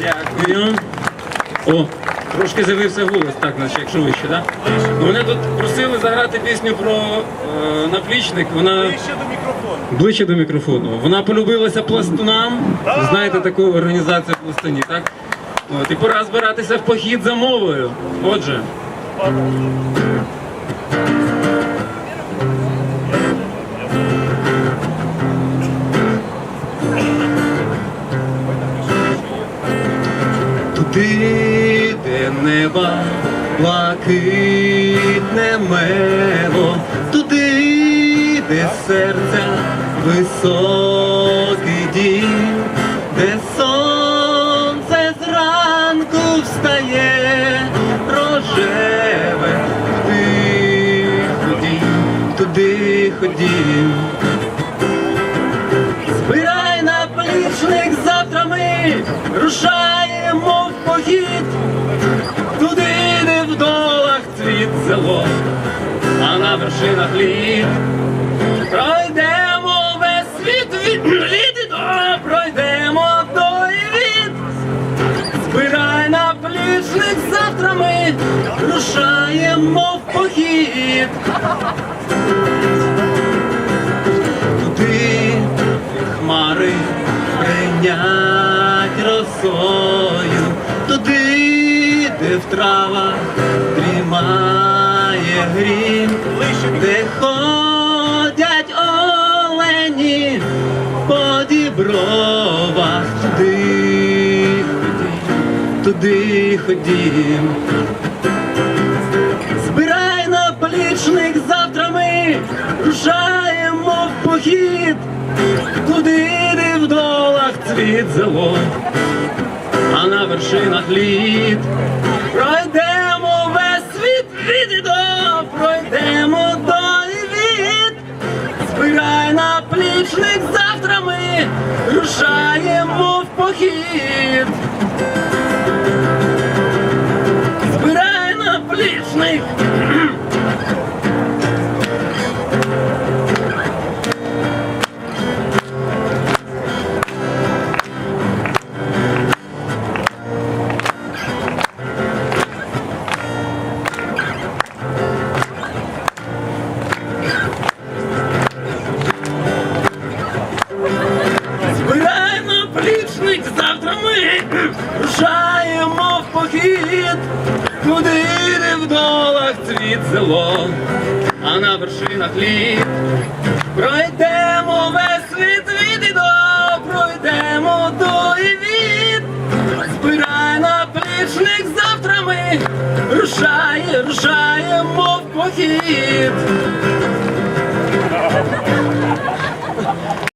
Дякую. О, трошки з'явився голос, так, наче якщо вище, так? Да? Мене тут просили заграти пісню про е, наплічник. Вона Ближче до мікрофону. ближче до мікрофону. Вона полюбилася пластунам. Знаєте таку організацію пластунів, так? От, і пора збиратися в похід за мовою. Отже. Де неба блакитне мело, туди, де серця високий дім, де сонце зранку встає рожеве, туди ходім, туди ходім. Збирай наплічник, завтра ми рушаємо в похід, туди, де в долах цвіт зело, а на вершинах літ пройдемо весь світ від, до, пройдемо до і від. Збирай наплічник, завтра ми рушаємо в похід. Туди хмари прийнять де в травах дрімає грім, де ходять олені по дібровах, туди ходім, туди ходім. Збирай наплічник, завтра ми рушаємо в похід, туди, де в долах цвіт зело, а на вершинах літ до, пройдемо той від. Збирай наплічник, завтра ми рушаємо в похід. Збирай наплічник. світ, куди не в долах цвіт зло, а на вершинах літ пройдемо весь світ від і до, пройдемо до і від, збирай наплічник завтра ми, рушає, рушаємо в похід.